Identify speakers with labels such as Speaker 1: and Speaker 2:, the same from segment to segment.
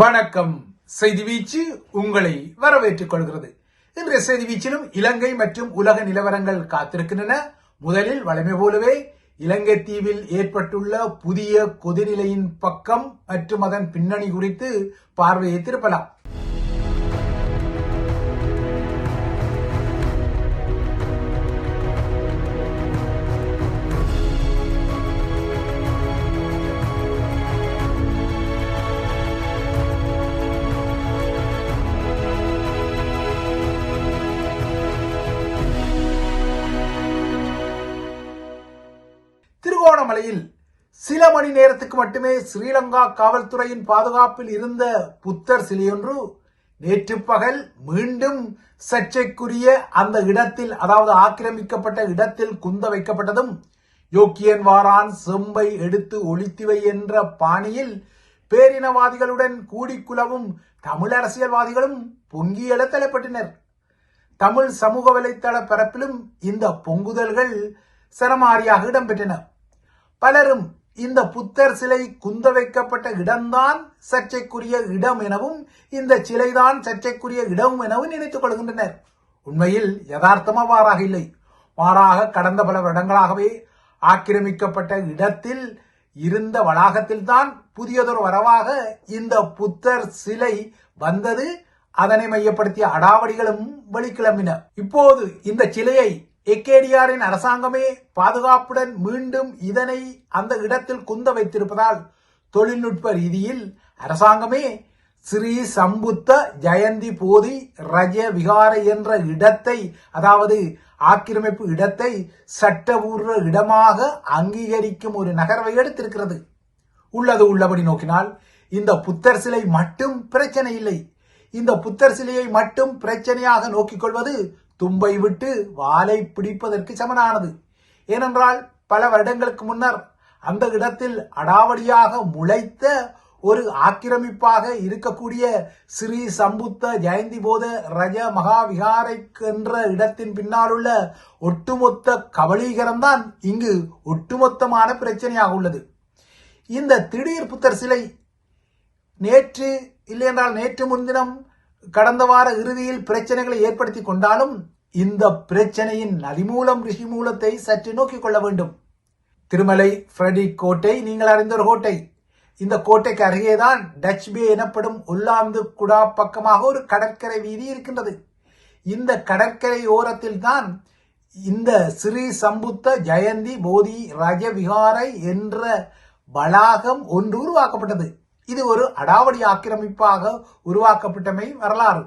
Speaker 1: வணக்கம். செய்தி வீச்சு உங்களை வரவேற்றுக் கொள்கிறது. இன்றைய செய்தி வீச்சிலும் இலங்கை மற்றும் உலக நிலவரங்கள் காத்திருக்கின்றன. முதலில் வளமை போலவே இலங்கை தீவில் ஏற்பட்டுள்ள புதிய கொதிநிலையின் பக்கம் மற்றும் அதன் பின்னணி குறித்து பார்வையை திருப்பலாம். திருகோணமலையில் சில மணி நேரத்துக்கு மட்டுமே ஸ்ரீலங்கா காவல்துறையின் பாதுகாப்பில் இருந்த புத்தர் சிலையொன்று நேற்று பகல் மீண்டும் சர்ச்சைக்குரிய அந்த இடத்தில் அதாவது ஆக்கிரமிக்கப்பட்ட இடத்தில் குந்த வைக்கப்பட்டதும் யோக்கியன் வாரான் செம்பை எடுத்து ஒளித்துவை என்ற பாணியில் பேரினவாதிகளுடன் கூடிக்குலவும் தமிழ் அரசியல்வாதிகளும் பொங்கி தலைப்பட்டனர் தமிழ் சமூக வலைத்தள பரப்பிலும் இந்த பொங்குதல்கள் சரமாரியாக இடம்பெற்றன. பலரும் இந்த புத்தர் சிலை குந்த வைக்கப்பட்ட இடம்தான் சர்ச்சைக்குரிய இடம் எனவும் இந்த சிலைதான் சர்ச்சைக்குரிய இடம் எனவும் நினைத்துக் கொள்கின்றனர். உண்மையில் யதார்த்தமா மாறாக இல்லை. மாறாக கடந்த பல வருடங்களாகவே ஆக்கிரமிக்கப்பட்ட இடத்தில் இருந்த வளாகத்தில் தான் புதியதொரு வரவாக இந்த புத்தர் சிலை வந்தது. அதனை மையப்படுத்திய அடாவடிகளும் வெளிக்கிளம்பின இப்போது இந்த சிலையை எக்கேடிஆரின் அரசாங்கமே பாதுகாப்புடன் மீண்டும் இதனை அந்த இடத்தில் குந்த வைத்திருப்பதால் தொழில்நுட்ப ரீதியில் அரசாங்கமே ஸ்ரீ சம்புத்த ஜெயந்தி போதி ரஜ விகார என்ற இடத்தை அதாவது ஆக்கிரமிப்பு இடத்தை சட்டபூர்வ இடமாக அங்கீகரிக்கும் ஒரு நகர்வை எடுத்திருக்கிறது. உள்ளது உள்ளபடி நோக்கினால் இந்த புத்தர் சிலை மட்டும் பிரச்சனை இல்லை. இந்த புத்தர் சிலையை மட்டும் பிரச்சனையாக நோக்கிக் கொள்வது தும்பை விட்டு வாலை பிடிப்பதற்கு சமனானது. ஏனென்றால் பல வருடங்களுக்கு முன்னர் அந்த இடத்தில் அடாவடியாக முளைத்த ஒரு ஆக்கிரமிப்பாக இருக்கக்கூடிய ஸ்ரீ சம்புத்த ஜெயந்தி போத ரஜ மகாவிகாரை என்ற இடத்தின் பின்னாலுள்ள ஒட்டுமொத்த கபலீகரம் தான் இங்கு ஒட்டுமொத்தமான பிரச்சனையாக உள்ளது. இந்த திடீர் புத்தர் சிலை நேற்று இல்லையென்றால் நேற்று முன்தினம் கடந்த வார இறுதியில் பிரச்சனைகளை ஏற்படுத்தி கொண்டாலும் இந்த பிரச்சனையின் நதிமூலம் ரிஷிமூலத்தை சற்று நோக்கிக் கொள்ள வேண்டும். திருமலை ஃப்ரெடி கோட்டை நீங்கள் அறிந்த ஒரு கோட்டை. இந்த கோட்டைக்கு அருகேதான் டச் பே எனப்படும் உல்லாந்து குடா பக்கமாக ஒரு கடற்கரை வீதி இருக்கின்றது. இந்த கடற்கரை ஓரத்தில் தான் இந்த ஸ்ரீ சம்புத்த ஜெயந்தி போதி ரஜவிகாரை என்ற வளாகம் ஒன்று உருவாக்கப்பட்டது. இது ஒரு அடாவடி ஆக்கிரமிப்பாக உருவாக்கப்பட்டமை வரலாறு.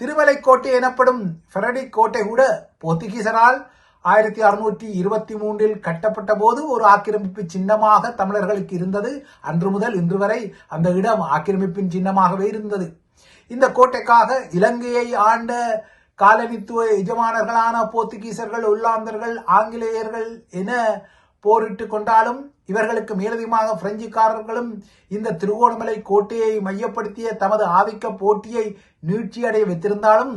Speaker 1: திருமலைக்கோட்டை எனப்படும் ஃபெரடி கோட்டை கூட போர்த்துகீசரால் ஆயிரத்தி அறுநூற்றி இருபத்தி மூன்றில் கட்டப்பட்ட போது ஒரு ஆக்கிரமிப்பு சின்னமாக தமிழர்களுக்கு இருந்தது. அன்று முதல் இன்று வரை அந்த இடம் ஆக்கிரமிப்பின் சின்னமாகவே இருந்தது. இந்த கோட்டைக்காக இலங்கையை ஆண்ட காலனித்துவ எஜமானர்களான போர்த்துகீசர்கள் உள்ளாந்தர்கள் ஆங்கிலேயர்கள் என போரிட்டு கொண்டாலும் இவர்களுக்கு மேலதிகமாக பிரெஞ்சுக்காரர்களும் இந்த திருகோணமலை கோட்டையை மையப்படுத்திய தமது ஆதிக்க போட்டியை நீட்சியடைய வைத்திருந்தாலும்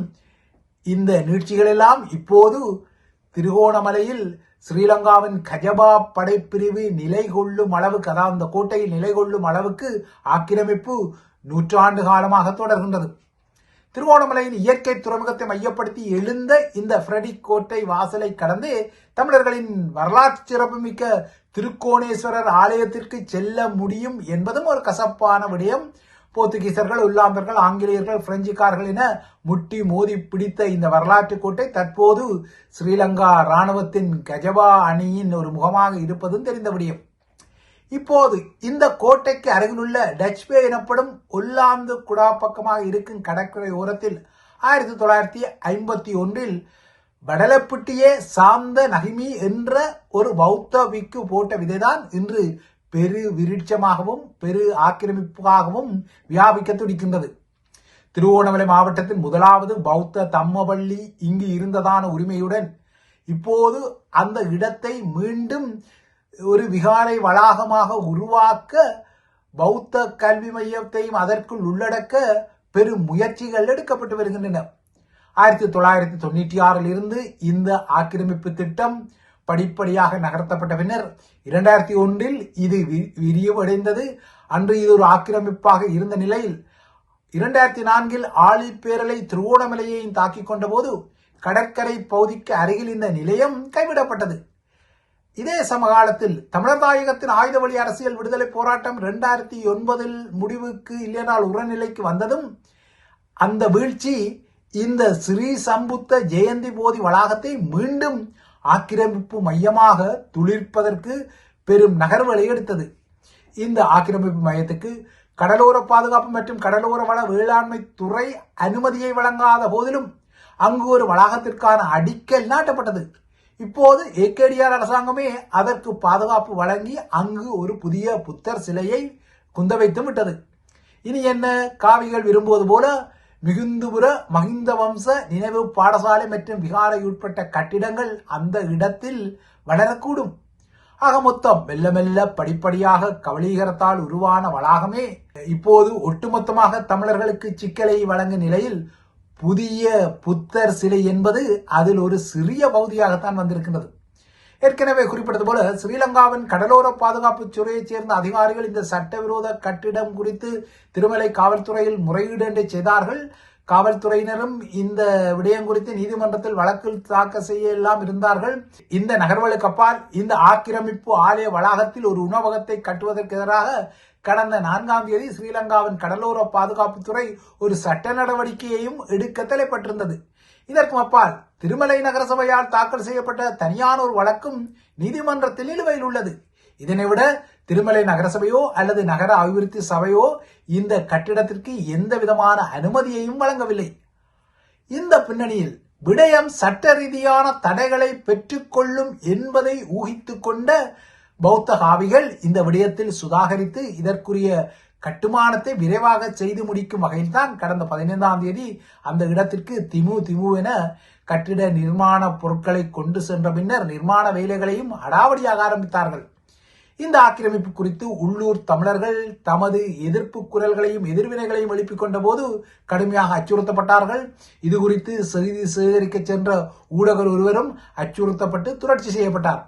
Speaker 1: இந்த நீட்சிகளெல்லாம் இப்போது திருகோணமலையில் ஸ்ரீலங்காவின் கஜபா படைப்பிரிவு நிலை கொள்ளும் அளவுக்கு அதாவது அந்த கோட்டையில் நிலை கொள்ளும் அளவுக்கு ஆக்கிரமிப்பு நூற்றாண்டு காலமாக தொடர்கின்றது. திருவோணமலையின் இயற்கை துறைமுகத்தை மையப்படுத்தி எழுந்த இந்த ஃப்ரெடி கோட்டை வாசலை கடந்து தமிழர்களின் வரலாற்று சிறப்புமிக்க திருக்கோணேஸ்வரர் ஆலயத்திற்கு செல்ல முடியும் என்பதும் ஒரு கசப்பான விடயம். போர்த்துகீசர்கள் உள்ளாந்தர்கள் ஆங்கிலேயர்கள் பிரெஞ்சுக்காரர்கள் என முட்டி மோதி பிடித்த இந்த வரலாற்று கோட்டை தற்போது ஸ்ரீலங்கா ராணுவத்தின் கஜபா அணியின் ஒரு முகமாக இருப்பதும் தெரிந்த விடயம். இப்போது இந்த கோட்டைக்கு அருகிலுள்ள டச் பே எனப்படும் ஒல்லாந்து குடா பக்கமாக இருக்கும் கடற்கரை ஓரத்தில் ஆயிரத்தி தொள்ளாயிரத்தி ஐம்பத்தி ஒன்றில் வடலப்பிட்டியே சாந்த நகிமி என்ற ஒரு பௌத்த விக்கு போட்ட விதைதான் இன்று பெரு விருட்சமாகவும் பெரு ஆக்கிரமிப்பாகவும் வியாபிக்க துடிக்கின்றது. திருவோணமலை மாவட்டத்தின் முதலாவது பௌத்த தம்மபள்ளி இங்கு இருந்ததான உரிமையுடன் இப்போது அந்த இடத்தை மீண்டும் ஒரு விகாரை வளாகமாக உருவாக்க பௌத்த கல்வி மையத்தையும் அதற்குள் உள்ளடக்க பெரும் முயற்சிகள் எடுக்கப்பட்டு வருகின்றன. ஆயிரத்தி தொள்ளாயிரத்தி தொண்ணூற்றி ஆறில் இருந்து இந்த ஆக்கிரமிப்பு திட்டம் படிப்படியாக நகர்த்தப்பட்ட பின்னர் இரண்டாயிரத்தி ஒன்றில் இது வி- விரிவடைந்தது. அன்று இது ஒரு ஆக்கிரமிப்பாக இருந்த நிலையில் இரண்டாயிரத்தி நான்கில் ஆழிப்பேரலை திருவோணமலையையும் தாக்கிக் கொண்டபோது கடற்கரை பகுதிக்கு அருகில் இந்த நிலையம் கைவிடப்பட்டது. இதே சமகாலத்தில் தமிழர் தாயகத்தின் ஆயுத வழி அரசியல் விடுதலை போராட்டம் இரண்டாயிரத்தி ஒன்பதில் முடிவுக்கு இல்லைனால் உரநிலைக்கு வந்ததும் அந்த வீழ்ச்சி இந்த ஸ்ரீ சம்புத்த ஜெயந்தி போதி வளாகத்தை மீண்டும் ஆக்கிரமிப்பு மையமாக துளிர்ப்பதற்கு பெரும் நகர்வுகளை எடுத்தது. இந்த ஆக்கிரமிப்பு மையத்துக்கு கடலோர பாதுகாப்பு மற்றும் கடலோர வள வேளாண்மை துறை அனுமதியை வழங்காத போதிலும் அங்கு ஒரு வளாகத்திற்கான அடிக்கல் நாட்டப்பட்டது. இப்போது ஏகேடிஆர் அரசாங்கமே அதற்கு பாதுகாப்பு வழங்கி அங்கு ஒரு புதிய புத்தர் சிலையை குந்த வைத்து விட்டது. இனி என்ன? காவிகள் விரும்புவது போல மிகுந்துபுர மகிந்த வம்ச நினைவு பாடசாலை மற்றும் விகாரை உட்பட்ட கட்டிடங்கள் அந்த இடத்தில் வளரக்கூடும். ஆக மொத்தம் மெல்ல மெல்ல படிப்படியாக கவலீகரத்தால் உருவான வளாகமே இப்போது ஒட்டுமொத்தமாக தமிழர்களுக்கு சிக்கலை வழங்கும் நிலையில் புதிய புத்தர் சிலை என்பது அதில் ஒரு சிறிய பகுதியாகத்தான் வந்திருக்கின்றது. ஏற்கனவே குறிப்பிட்டது போல ஸ்ரீலங்காவின் கடலோர பாதுகாப்பு துறையைச் சேர்ந்த அதிகாரிகள் இந்த சட்டவிரோத கட்டிடம் குறித்து திருமலை காவல்துறையில் முறையீடு என்று செய்தார்கள். காவல்துறையினரும் இந்த விடயம் குறித்து நீதிமன்றத்தில் வழக்கு தாக்கல் செய்ய எல்லாம் இருந்தார்கள். இந்த நகர்வலுக்கு அப்பால் இந்த ஆக்கிரமிப்பு ஆலய வளாகத்தில் ஒரு உணவகத்தை கட்டுவதற்கு எதிராக கடந்த நான்காம் தேதி ஸ்ரீலங்காவின் கடலோர பாதுகாப்புத்துறை ஒரு சட்ட நடவடிக்கையையும் எடுக்க தலைப்பட்டிருந்தது. இதற்கும் அப்பால் திருமலை நகரசபையால் தாக்கல் செய்யப்பட்ட தனியான ஒரு வழக்கும் நீதிமன்றத்தில் நிலுவையில் உள்ளது. இதனை விட திருமலை நகரசபையோ அல்லது நகர அபிவிருத்தி சபையோ இந்த கட்டிடத்திற்கு எந்த விதமான அனுமதியையும் வழங்கவில்லை. இந்த பின்னணியில் விடயம் சட்ட ரீதியான தடைகளை பெற்றுக்கொள்ளும் என்பதை ஊகித்து கொண்ட பௌத்த காவிகள் இந்த விடயத்தில் சுதாகரித்து இதற்குரிய கட்டுமானத்தை விரைவாக செய்து முடிக்கும் வகையில் தான் கடந்த பதினைந்தாம் தேதி அந்த இடத்திற்கு திமு திமு என கட்டிட நிர்மாண பொருட்களை கொண்டு சென்ற பின்னர் நிர்மாண வேலைகளையும் அடாவடியாக ஆரம்பித்தார்கள். இந்த ஆக்கிரமிப்பு குறித்து உள்ளூர் தமிழர்கள் தமது எதிர்ப்பு குரல்களையும் எதிர்வினைகளையும் எழுப்பிக் கொண்ட போது கடுமையாக அச்சுறுத்தப்பட்டார்கள். இது குறித்து செய்தி சேகரிக்க சென்ற ஊடகர் ஒருவரும் அச்சுறுத்தப்பட்டு துரட்சி செய்யப்பட்டார்.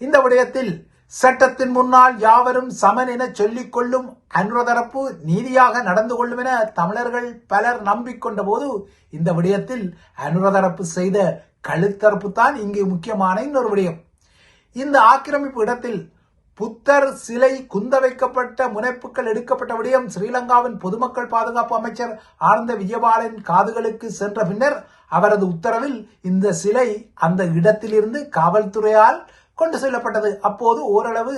Speaker 1: இந்த விடயத்தில் சட்டத்தின் முன்னால் யாவரும் சமன் என சொல்லிக் கொள்ளும் அனுரதரப்பு நீதியாக நடந்து கொள்ளும் என தமிழர்கள் பலர் நம்பிக்கொண்ட போது இந்த விடயத்தில் அனுரதரப்பு செய்த கழுத்தரப்பு தான் இங்கு முக்கியமான இன்னொரு விடயம். இந்த ஆக்கிரமிப்பு இடத்தில் புத்தர் சிலை குந்த வைக்கப்பட்ட முனைப்புகள் எடுக்கப்பட்ட விடயம் ஸ்ரீலங்காவின் பொதுமக்கள் பாதுகாப்பு அமைச்சர் ஆனந்த விஜயபாலன் காதுகளுக்கு சென்ற பின்னர் அவரது உத்தரவில் இந்த சிலை அந்த இடத்திலிருந்து காவல்துறையால் கொண்டு செல்லப்பட்டது. அப்போது ஓரளவு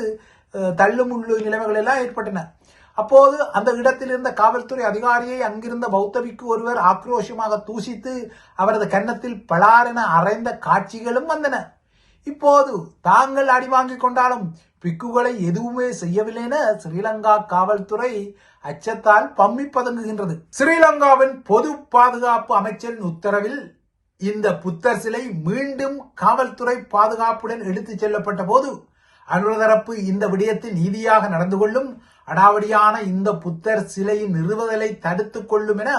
Speaker 1: தள்ளுமுள்ளு நிலைமைகள் எல்லாம் ஏற்பட்டன. அப்போது அந்த இடத்தில் இருந்த காவல்துறை அதிகாரியை அங்கிருந்த பௌத்தவிக்கு ஒருவர் ஆக்ரோஷமாக தூசித்து அவரது கன்னத்தில் பலாரென அரைந்த காட்சிகளும் வந்தன. இப்போது தாங்கள் அடி வாங்கிக் கொண்டாலும் பிக்குகளை எதுவுமே செய்யவில்லை என ஸ்ரீலங்கா காவல்துறை அச்சத்தால் பம்மி பதுங்குகின்றது. ஸ்ரீலங்காவின் பொது பாதுகாப்பு அமைச்சரின் உத்தரவில் இந்த புத்தர் சிலை மீண்டும் காவல்துறை பாதுகாப்புடன் எடுத்துச் செல்லப்பட்ட போது அனுரதரப்பு இந்த விடயத்தில் நீதியாக நடந்து கொள்ளும் அடாவடியான இந்த புத்தர் சிலையின் நிறுவுதலை தடுத்துக் கொள்ளும் என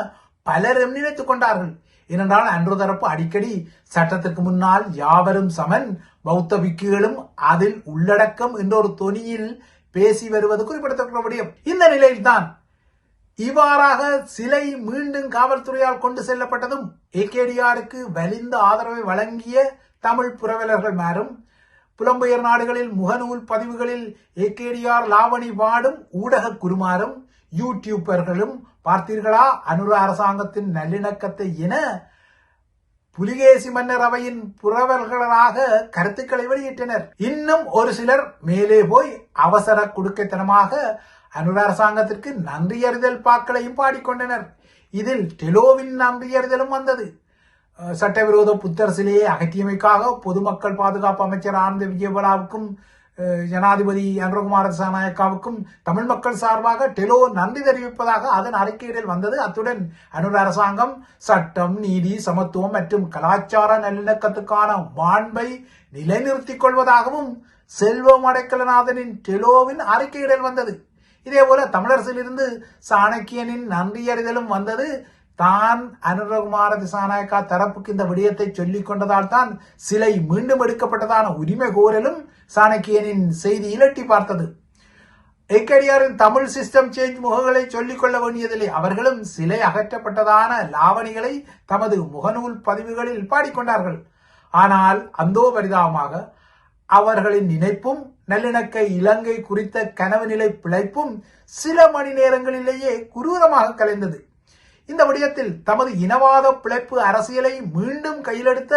Speaker 1: பலரும் நினைத்துக் கொண்டார்கள். ஏனென்றால் அன்று தரப்பு அடிக்கடி சட்டத்துக்கு முன்னால் யாவரும் சமன் பௌத்த விக்குகளும் அதில் உள்ளடக்கம் என்ற ஒரு தொனியில் பேசி வருவது குறிப்பிடத்தக்க விடயம். இந்த நிலையில்தான் இவ்வாறாக சிலை மீண்டும் காவல்துறையால் கொண்டு செல்லப்பட்டதும் ஏகேடிஆருக்கு வலிந்த ஆதரவை வழங்கிய தமிழ் புரவலர்கள் மாறும் புலம்பெயர் நாடுகளில் முகநூல் பதிவுகளில் ஏகேடிஆர் லாவணி வாடும் ஊடக குருமாரும் யூடியூபர்களும் பார்த்தீர்களா? அனுர அரசாங்கத்தின் நல்லிணக்கத்தை என புலிகேசி மன்னர் அவையின் புரவல்களாக கருத்துக்களை வெளியிட்டனர். இன்னும் ஒரு சிலர் மேலே போய் அவசர குடுக்கைத்தனமாக அனுர அரசாங்கத்திற்கு நன்றியறிதல் பாக்களையும் பாடிக்கொண்டனர். இதில் டெலோவின் நன்றியறிதலும் வந்தது. சட்டவிரோத புத்தர் சிலையை அகற்றியமைக்காக பொதுமக்கள் பாதுகாப்பு அமைச்சர் ஆனந்த விஜயபலாவுக்கும் ஜனாதிபதி அனுரகுமார சாநாயக்காவுக்கும் தமிழ் மக்கள் சார்பாக டெலோ நன்றி தெரிவிப்பதாக அதன் அறிக்கையிடல் வந்தது. அத்துடன் அனுர் அரசாங்கம் சட்டம் நீதி சமத்துவம் மற்றும் கலாச்சார நல்லிணக்கத்துக்கான மாண்பை நிலைநிறுத்திக் கொள்வதாகவும் செல்வம் அடைக்கலநாதனின் டெலோவின் அறிக்கையிடல் வந்தது. இதே போல தமிழரசிலிருந்து சாணக்கியனின் நன்றியறிதலும் வந்தது. தான் அனுரகுமார திசாநாயக்கா தரப்புக்கு இந்த விடயத்தை சொல்லிக் கொண்டதால் தான் சிலை மீண்டும் எடுக்கப்பட்டதான உரிமை கோரலும் சாணக்கியனின் செய்தி இலட்டி பார்த்தது. ஏக்கடியாரின் தமிழ் சிஸ்டம் சேஞ்ச் முகங்களை சொல்லிக் கொள்ள வேண்டியதில்லை. அவர்களும் சிலை அகற்றப்பட்டதான லாவணிகளை தமது முகநூல் பதிவுகளில் பாடிக்கொண்டார்கள் ஆனால் அந்தோ பரிதாபமாக அவர்களின் நினைப்பும் நல்லிணக்க இலங்கை குறித்த கனவு நிலை பிழைப்பும் சில மணி நேரங்களிலேயே குரூரமாக கலைந்தது. இந்த விடயத்தில் தமது இனவாத பிழைப்பு அரசியலை மீண்டும் கையிலெடுத்த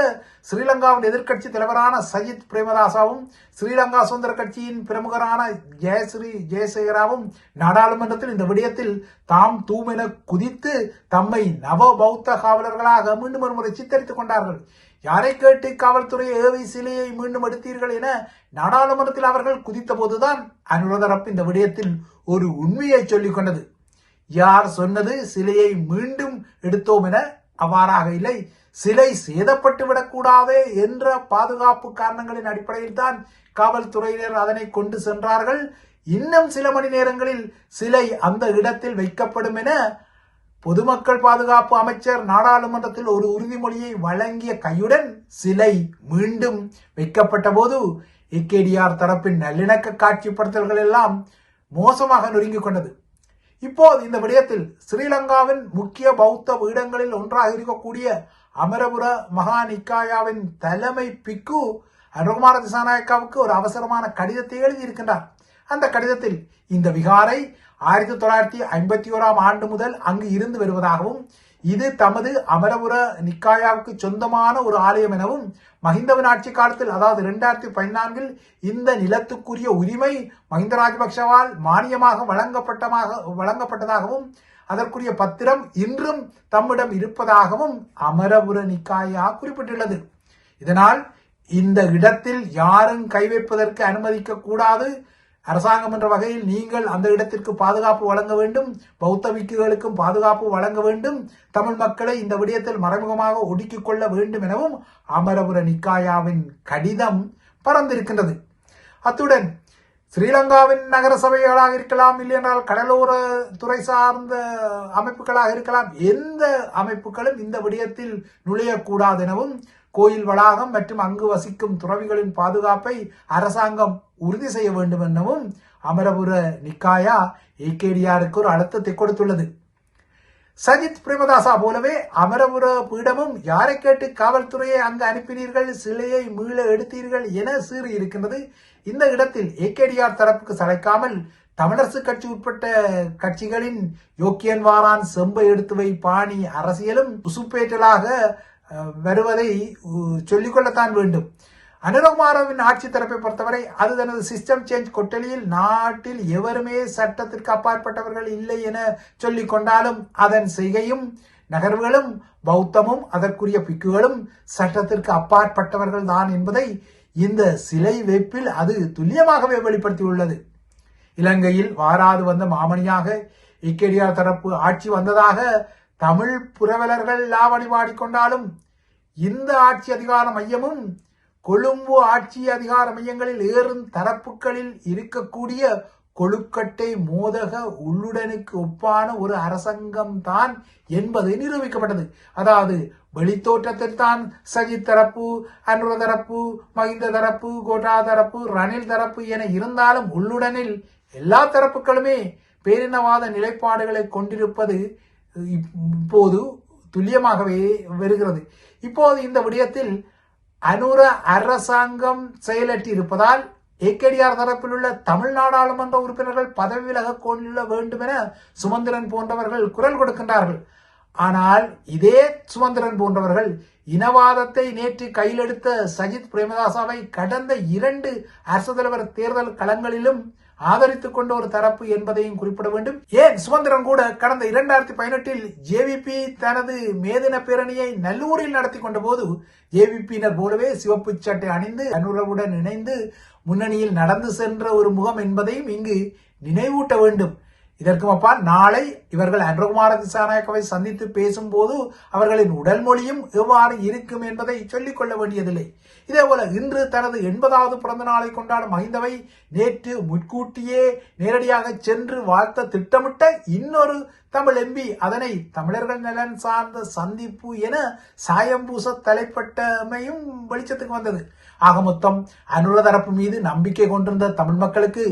Speaker 1: ஸ்ரீலங்காவின் எதிர்க்கட்சி தலைவரான சஜித் பிரேமதாசாவும் ஸ்ரீலங்கா சுதந்திர கட்சியின் பிரமுகரான ஜெயஸ்ரீ ஜெயசேகராவும் நாடாளுமன்றத்தில் இந்த விடயத்தில் தாம் தூமென குதித்து தம்மை நவ பௌத்த காவலர்களாக மீண்டும் ஒருமுறை சித்தரித்துக் கொண்டார்கள். யாரை கேட்டு காவல்துறை ஏவி சிலையை மீண்டும் எடுத்தீர்கள் என நாடாளுமன்றத்தில் அவர்கள் குதித்த போதுதான் அனுரதரப்பு இந்த விடயத்தில் ஒரு உண்மையை சொல்லிக் கொண்டது. யார் சொன்னது சிலையை மீண்டும் எடுத்தோம் என அவ்வாறாக இல்லை. சிலை சேதப்பட்டு விடக்கூடாதே என்ற பாதுகாப்பு காரணங்களின் அடிப்படையில் தான் காவல்துறையினர் அதனை கொண்டு சென்றார்கள். இன்னும் சில மணி நேரங்களில் சிலை அந்த இடத்தில் வைக்கப்படும் என பொதுமக்கள் பாதுகாப்பு அமைச்சர் நாடாளுமன்றத்தில் ஒரு உறுதிமொழியை வழங்கிய கையுடன் சிலை மீண்டும் வைக்கப்பட்ட போது ஏகேடிஆர் தரப்பின் நல்லிணக்க காட்சிப்படுத்தல்கள் எல்லாம் மோசமாக நொறுங்கிக் கொண்டது. இப்போது இந்த விடயத்தில் ஸ்ரீலங்காவின் முக்கிய பௌத்த பீடங்களில் ஒன்றாக இருக்கக்கூடிய அமரபுர மகா நிக்காயாவின் தலைமை பிக்கு அனுகுமார திசாநாயக்காவுக்கு ஒரு அவசரமான கடிதத்தை எழுதியிருக்கின்றார். அந்த கடிதத்தில் இந்த விகாரை ஆயிரத்தி தொள்ளாயிரத்தி ஐம்பத்தி ஓராம் ஆண்டு முதல் அங்கு இருந்து வருவதாகவும் இது தமது அமரபுர நிக்காயாவுக்கு சொந்தமான ஒரு ஆலயம் எனவும் மஹிந்தவன் ஆட்சி காலத்தில் அதாவது இரண்டாயிரத்தி பதினான்கில் இந்த நிலத்துக்குரிய உரிமை மஹிந்த ராஜபக்சவால் மானியமாக வழங்கப்பட்டமாக வழங்கப்பட்டதாகவும் அதற்குரிய பத்திரம் இன்றும் தம்மிடம் இருப்பதாகவும் அமரபுர நிக்காயா குறிப்பிட்டுள்ளது. இதனால் இந்த இடத்தில் யாரும் கை வைப்பதற்கு அனுமதிக்க கூடாது அரசாங்கம் என்ற வகையில் நீங்கள் அந்த இடத்திற்கு பாதுகாப்பு வழங்க வேண்டும் பௌத்த விக்குகளுக்கும் பாதுகாப்பு வழங்க வேண்டும் தமிழ் மக்களை இந்த விடயத்தில் மறைமுகமாக ஒடுக்கிக் கொள்ள வேண்டும் எனவும் அமரபுர நிக்காயாவின் கடிதம் பறந்திருக்கின்றது அத்துடன் ஸ்ரீலங்காவின் நகர சபைகளாக இருக்கலாம் இல்லையென்றால் கடலோர துறை சார்ந்த அமைப்புகளாக இருக்கலாம். எந்த அமைப்புகளும் இந்த விடயத்தில் நுழையக்கூடாது எனவும் கோயில் வளாகம் மற்றும் அங்கு வசிக்கும் துறவிகளின் பாதுகாப்பை அரசாங்கம் உறுதி செய்ய வேண்டும் எனவும் அமரபுர நிக்காயா ஏகேடிஆருக்கு ஒரு அழுத்தத்தை கொடுத்துள்ளது. சஜித் பிரேமதாசா போலவே அமரபுர பீடமும் யாரை கேட்டு காவல்துறையை அங்கு அனுப்பினீர்கள் சிலையை மீள எடுத்தீர்கள் என சீறி இருக்கின்றது இந்த இடத்தில் ஏகேடிஆர் தரப்புக்கு சளைக்காமல் தமிழரசு கட்சி உட்பட்ட கட்சிகளின் யோக்கியன் வாரான் செம்பை எடுத்து வைப்பாணி பாணி அரசியலும் உசுப்பேற்றலாக வருவதை சொல்லிக்கொள்ளத்தான் வேண்டும். அனுரகுமாரவின் ஆட்சி தரப்பை பொறுத்தவரை அது தனது சிஸ்டம் சேஞ்ச் கொட்டலியில் நாட்டில் எவருமே சட்டத்திற்கு அப்பாற்பட்டவர்கள் இல்லை என சொல்லிக் கொண்டாலும் அதன் செய்கையும் நகர்வுகளும் பௌத்தமும் அதற்குரிய பிக்குகளும் சட்டத்திற்கு அப்பாற்பட்டவர்கள் தான் என்பதை இந்த சிலை வைப்பில் அது துல்லியமாகவே வெளிப்படுத்தியுள்ளது. இலங்கையில் வாராது வந்த மாமணியாக இக்கேடியார் தரப்பு ஆட்சி வந்ததாக தமிழ் புரவலர்கள் லாவணி பாடிக்கொண்டாலும் இந்த ஆட்சி அதிகார மையமும் கொழும்பு ஆட்சி அதிகார மையங்களில் ஏறும் தரப்புகளில் இருக்கக்கூடிய கொழுக்கட்டை மோதக உள்ளுடனுக்கு ஒப்பான ஒரு அரசாங்கம் தான் என்பது நிரூபிக்கப்பட்டது. அதாவது வெளித்தோற்றத்தில் தான் சஜித் தரப்பு அன்வ தரப்பு மஹிந்த தரப்பு கோட்டா தரப்பு ரணில் தரப்பு என இருந்தாலும் உள்ளுடனில் எல்லா தரப்புகளுமே பேரினவாத நிலைப்பாடுகளை கொண்டிருப்பது இப்போது துல்லியமாகவே வருகிறது. இப்போது இந்த விடயத்தில் அனுர அரசாங்கம் செயலற்றி இருப்பதால் ஏகேடிஆர் தரப்பில் உள்ள தமிழ் நாடாளுமன்ற உறுப்பினர்கள் பதவி விலக கொள்ள வேண்டும் என சுமந்திரன் போன்றவர்கள் குரல் கொடுக்கின்றார்கள். ஆனால் இதே சுமந்திரன் போன்றவர்கள் இனவாதத்தை நேற்று கையிலெடுத்த சஜித் பிரேமதாசாவை கடந்த இரண்டு அரசு தலைவர் தேர்தல் களங்களிலும் ஆதரித்துக் கொண்ட ஒரு தரப்பு என்பதையும் குறிப்பிட வேண்டும். ஏன்? சுமந்திரன் கூட கடந்த இரண்டாயிரத்தி பதினெட்டில் ஜேவிபி தனது மேதின பேரணியை நல்லூரில் நடத்தி கொண்ட போது ஜேவிபியினர் போலவே சிவப்பு சட்டை அணிந்து அனுரவுடன் இணைந்து முன்னணியில் நடந்து சென்ற ஒரு முகம் என்பதையும் இங்கு நினைவூட்ட வேண்டும். இதற்கும் அப்பால் நாளை இவர்கள் அன்றகுமார திசாநாயக்கவை சந்தித்து பேசும்போது அவர்களின் உடல் மொழியும் எவ்வாறு இருக்கும் என்பதை சொல்லிக் கொள்ள வேண்டியதில்லை. இதேபோல இன்று தனது எண்பதாவது பிறந்த நாளை கொண்டாடும் மஹிந்தவை நேற்று முன்கூட்டியே நேரடியாக சென்று வாழ்த்த திட்டமிட்ட இன்னொரு தமிழ் எம்பி அதனை தமிழர்கள் நலன் சார்ந்த சந்திப்பு என சாயம்பூச தலைப்பட்டமையும் வெளிச்சத்துக்கு வந்தது. ஆக மொத்தம் அனுரதரப்பு மீது நம்பிக்கை கொண்டிருந்த தமிழ் மக்களுக்கு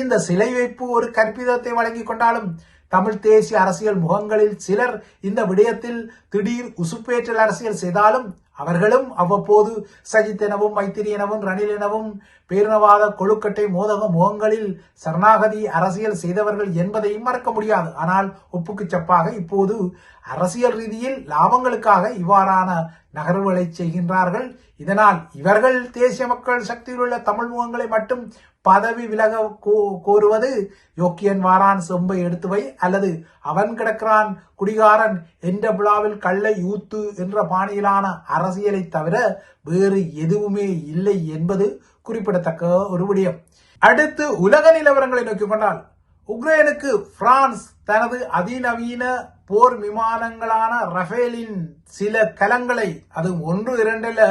Speaker 1: இந்த சிலை வைப்பு ஒரு கற்பிதத்தை வழங்கி கொண்டாலும் தமிழ் தேசிய அரசியல் முகங்களில் சிலர் இந்த விடயத்தில் திடீர் உசுப்பேற்றல் அரசியல் செய்தாலும் அவர்களும் அவ்வப்போது சஜித் எனவும் மைத்திரி எனவும் ரணில் எனவும் பேரினவாத கொழுக்கட்டை மோதக முகங்களில் சரணாகதி அரசியல் செய்தவர்கள் என்பதையும் மறக்க முடியாது. ஆனால் ஒப்புக்கு சப்பாக இப்போது அரசியல் ரீதியில் லாபங்களுக்காக இவ்வாறான நகர்வுகளை செய்கின்றார்கள். இதனால் இவர்கள் தேசிய மக்கள் சக்தியில் உள்ள தமிழ் முகங்களை மட்டும் பதவி விலக கோ- கோருவது யோக்கியன் வாரான் செம்பை எடுத்து வை அல்லது அவன் கிடக்கிறான் குடிகாரன் என்ற விழாவில் கள்ளை ஊத்து என்ற பாணியிலான அரசியலை தவிர வேறு எதுவுமே இல்லை என்பது குறிப்பிடத்தக்க ஒரு விடயம். அடுத்து உலக நிலவரங்களை நோக்கிக் கொண்டால் உக்ரைனுக்கு பிரான்ஸ் தனது அதிநவீன போர் விமானங்களான ரஃபேலின் சில கலங்களை அது ஒன்று இரண்டில்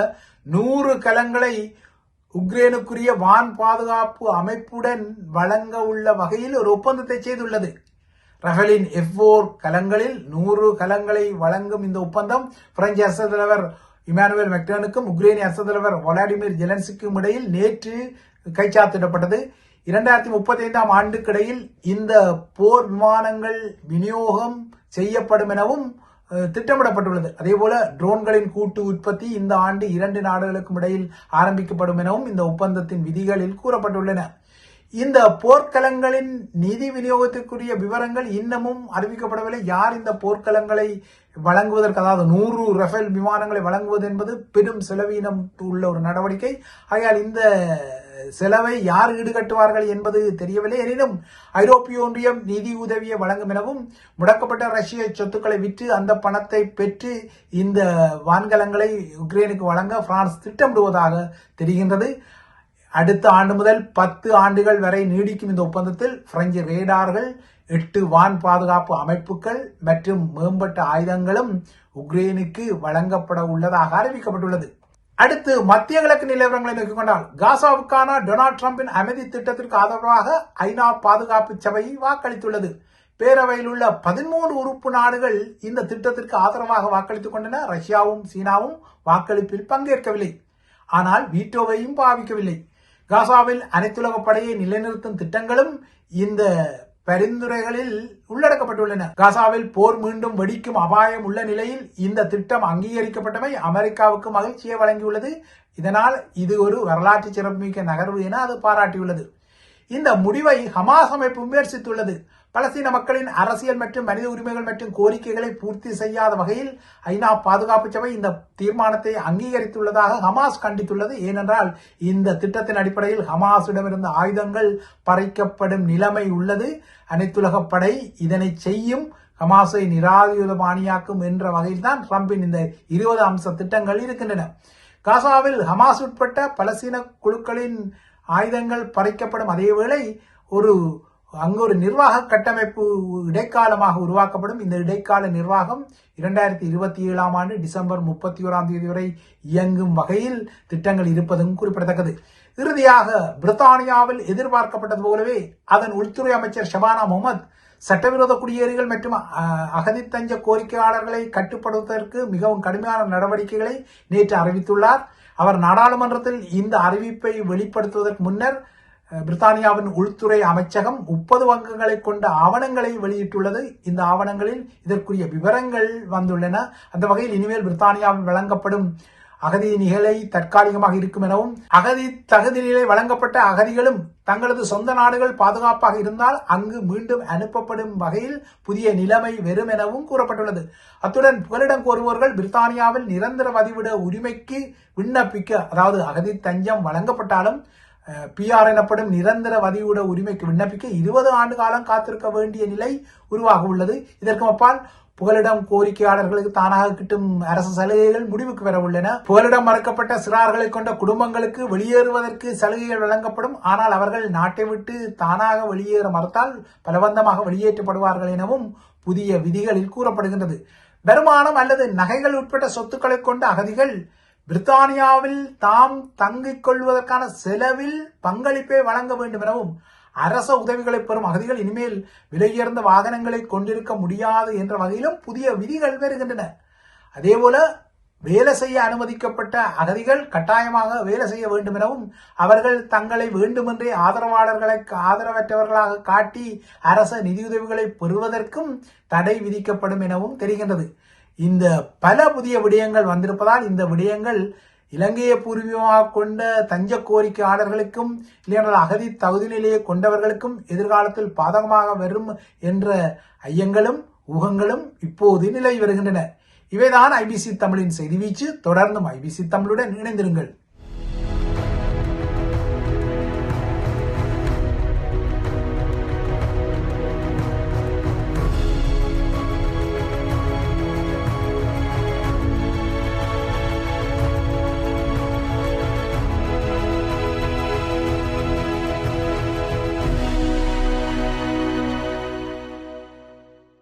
Speaker 1: நூறு கலங்களை உக்ரேனுக்குரிய வான் பாதுகாப்பு அமைப்புடன் வழங்க உள்ள வகையில் ஒரு ஒப்பந்தத்தை செய்துள்ளது. ரஃபேலின் எஃப் கலங்களில் நூறு கலங்களை வழங்கும் இந்த ஒப்பந்தம் பிரெஞ்சு அரசு தலைவர் இமானுவேல் மெக்டானுக்கும் உக்ரைனிய அரசு தலைவர் வலாடிமிர் ஜெலன்சிக்கும் இடையில் நேற்று கைச்சாத்திடப்பட்டது இரண்டாயிரத்தி முப்பத்தி ஐந்தாம் ஆண்டுக்கிடையில் இந்த போர் விமானங்கள் விநியோகம் செய்யப்படும் எனவும் திட்டமிடப்பட்டுள்ளது. அதேபோல ட்ரோன்களின் கூட்டு உற்பத்தி இந்த ஆண்டு இரண்டு நாடுகளுக்கும் இடையில் ஆரம்பிக்கப்படும் எனவும் இந்த ஒப்பந்தத்தின் விதிகளில் கூறப்பட்டுள்ளன. இந்த போர்க்களங்களின் நிதி விநியோகத்திற்குரிய விவரங்கள் இன்னமும் அறிவிக்கப்படவில்லை. யார் இந்த போர்க்களங்களை வழங்குவதற்கு அதாவது நூறு ரஃபேல் விமானங்களை வழங்குவது என்பது பெரும் செலவீனம் உள்ள ஒரு நடவடிக்கை. ஆகையால் இந்த செலவை யார் ஈடுகட்டுவார்கள் என்பது தெரியவில்லை. எனினும் ஐரோப்பிய ஒன்றியம் நிதி உதவியை வழங்கும் எனவும் முடக்கப்பட்ட ரஷ்ய சொத்துக்களை விற்று அந்த பணத்தை பெற்று இந்த வான்கலங்களை உக்ரைனுக்கு வழங்க பிரான்ஸ் திட்டமிடுவதாக தெரிகின்றது. அடுத்த ஆண்டு முதல் பத்து ஆண்டுகள் வரை நீடிக்கும் இந்த ஒப்பந்தத்தில் பிரெஞ்சு ரேடார்கள் எட்டு வான் பாதுகாப்பு அமைப்புகள் மற்றும் மேம்பட்ட ஆயுதங்களும் உக்ரைனுக்கு வழங்கப்பட உள்ளதாக அறிவிக்கப்பட்டுள்ளது. அடுத்து மத்திய கிழக்கு நிலவரங்களை நோக்கிக் கொண்டால் காசாவுக்கான டொனால்ட் டிரம்பின் அமைதி திட்டத்திற்கு ஆதரவாக ஐநா பாதுகாப்பு சபை வாக்களித்துள்ளது. பேரவையில் உள்ள பதிமூன்று உறுப்பு நாடுகள் இந்த திட்டத்திற்கு ஆதரவாக வாக்களித்துக் கொண்டன. ரஷ்யாவும் சீனாவும் வாக்களிப்பில் பங்கேற்கவில்லை. ஆனால் வீட்டோவையும் பாவிக்கவில்லை. காசாவில் அனைத்துலக படையை நிலைநிறுத்தும் திட்டங்களும் இந்த பரிந்துரைகளில் உள்ளடக்கப்பட்டுள்ளன. காசாவில் போர் மீண்டும் வெடிக்கும் அபாயம் உள்ள நிலையில் இந்த திட்டம் அங்கீகரிக்கப்பட்டமை அமெரிக்காவுக்கு மகிழ்ச்சியை வழங்கியுள்ளது. இதனால் இது ஒரு வரலாற்று சிறப்புமிக்க நகர்வு என அது பாராட்டியுள்ளது. இந்த முடிவை ஹமாஸ் அமைப்பு முயற்சித்துள்ளது. பலஸ்தீன மக்களின் அரசியல் மற்றும் மனித உரிமைகள் மற்றும் கோரிக்கைகளை பூர்த்தி செய்யாத வகையில் ஐநா பாதுகாப்பு சபை இந்த தீர்மானத்தை அங்கீகரித்துள்ளதாக ஹமாஸ் கண்டித்துள்ளது. ஏனென்றால் இந்த திட்டத்தின் அடிப்படையில் ஹமாஸிடமிருந்து ஆயுதங்கள் பறைக்கப்படும் நிலைமை உள்ளது. அனைத்துலக படை இதனை செய்யும் ஹமாஸை நிராயுதபாணியாக்கும் என்ற வகையில் தான் ட்ரம்பின் இந்த இருபது அம்ச திட்டங்கள் இருக்கின்றன. காசாவில் ஹமாஸ் உட்பட்ட பலஸ்தீன குழுக்களின் ஆயுதங்கள் பறிக்கப்படும் அதேவேளை ஒரு அங்கு ஒரு நிர்வாக கட்டமைப்பு இடைக்காலமாக உருவாக்கப்படும். இந்த இடைக்கால நிர்வாகம் இரண்டாயிரத்தி இருபத்தி ஏழாம் ஆண்டு டிசம்பர் முப்பத்தி ஓராம் தேதி வரை இயங்கும் வகையில் திட்டங்கள் இருப்பதும் குறிப்பிடத்தக்கது. இறுதியாக பிரித்தானியாவில் எதிர்பார்க்கப்பட்டது போலவே அதன் உள்துறை அமைச்சர் ஷபானா முகமது சட்டவிரோத குடியேறிகள் மற்றும் அகதித்தஞ்ச கோரிக்கையாளர்களை கட்டுப்படுத்துவதற்கு மிகவும் கடுமையான நடவடிக்கைகளை நேற்று அறிவித்துள்ளார். அவர் நாடாளுமன்றத்தில் இந்த அறிவிப்பை வெளிப்படுத்துவதற்கு முன்னர் பிரித்தானியாவின் உள்துறை அமைச்சகம் முப்பது வங்கங்களை கொண்ட ஆவணங்களை வெளியிட்டுள்ளது. இந்த ஆவணங்களில் இதற்குரிய விவரங்கள் வந்துள்ளன. அந்த வகையில் இனிமேல் பிரித்தானியாவில் வழங்கப்படும் அகதி நிகழை தற்காலிகமாக இருக்கும் எனவும் அகதி தகுதி நிலை வழங்கப்பட்ட அகதிகளும் தங்களது சொந்த நாடுகள் பாதுகாப்பாக இருந்தால் அங்கு மீண்டும் அனுப்பப்படும் வகையில் புதிய நிலைமை வெறும் எனவும் கூறப்பட்டுள்ளது. அத்துடன் புகலிடம் கோருவோர்கள் பிரித்தானியாவில் நிரந்தர வதிவிட உரிமைக்கு விண்ணப்பிக்க அதாவது அகதி தஞ்சம் வழங்கப்பட்டாலும் பிஆர் எனப்படும் நிரந்தர வதிவிட உரிமைக்கு விண்ணப்பிக்க இருபது ஆண்டு காலம் காத்திருக்க வேண்டிய நிலை உருவாக உள்ளது. இதற்கு அப்பால் புகலிடம் கோரிக்கையாளர்களுக்கு தானாக கிட்டும் அரசு சலுகைகள் முடிவுக்கு வர உள்ளன. புகலிடம் மறுக்கப்பட்ட சிறார்களை கொண்ட குடும்பங்களுக்கு வெளியேறுவதற்கு சலுகைகள் வழங்கப்படும். ஆனால் அவர்கள் நாட்டை விட்டு தானாக வெளியேற மறுத்தால் பலவந்தமாக வெளியேற்றப்படுவார்கள் எனவும் புதிய விதிகளில் கூறப்படுகின்றது. வருமானம் அல்லது நகைகள் உட்பட்ட சொத்துக்களை கொண்ட அகதிகள் பிரித்தானியாவில் தாம் தங்கிக் கொள்வதற்கான செலவில் பங்களிப்பை வழங்க வேண்டும் எனவும் அரச உதவிகளை பெறும் அகதிகள் இனிமேல் விலையுயர்ந்த வாகனங்களை கொண்டிருக்க முடியாது என்ற வகையிலும் புதிய விதிகள் வருகின்றன. அதேபோல வேலை செய்ய அனுமதிக்கப்பட்ட அகதிகள் கட்டாயமாக வேலை செய்ய வேண்டும் எனவும் அவர்கள் தங்களை வேண்டுமென்றே ஆதரவாளர்களை ஆதரவற்றவர்களாக காட்டி அரச நிதியுதவிகளை பெறுவதற்கும் தடை விதிக்கப்படும் எனவும் தெரிகின்றது. இந்த பல புதிய விடயங்கள் வந்திருப்பதால் இந்த விடயங்கள் இலங்கையை பூர்வீகமாக கொண்ட தஞ்ச கோரிக்கையாளர்களுக்கும் இல்லையென்றால் அகதி தகுதி நிலையை கொண்டவர்களுக்கும் எதிர்காலத்தில் பாதகமாக வரும் என்ற ஐயங்களும் ஊகங்களும் இப்போது நிலை வருகின்றன. இவைதான் ஐபிசி தமிழின் செய்தி வீச்சு. தொடர்ந்தும் ஐபிசி தமிழுடன் இணைந்திருங்கள்.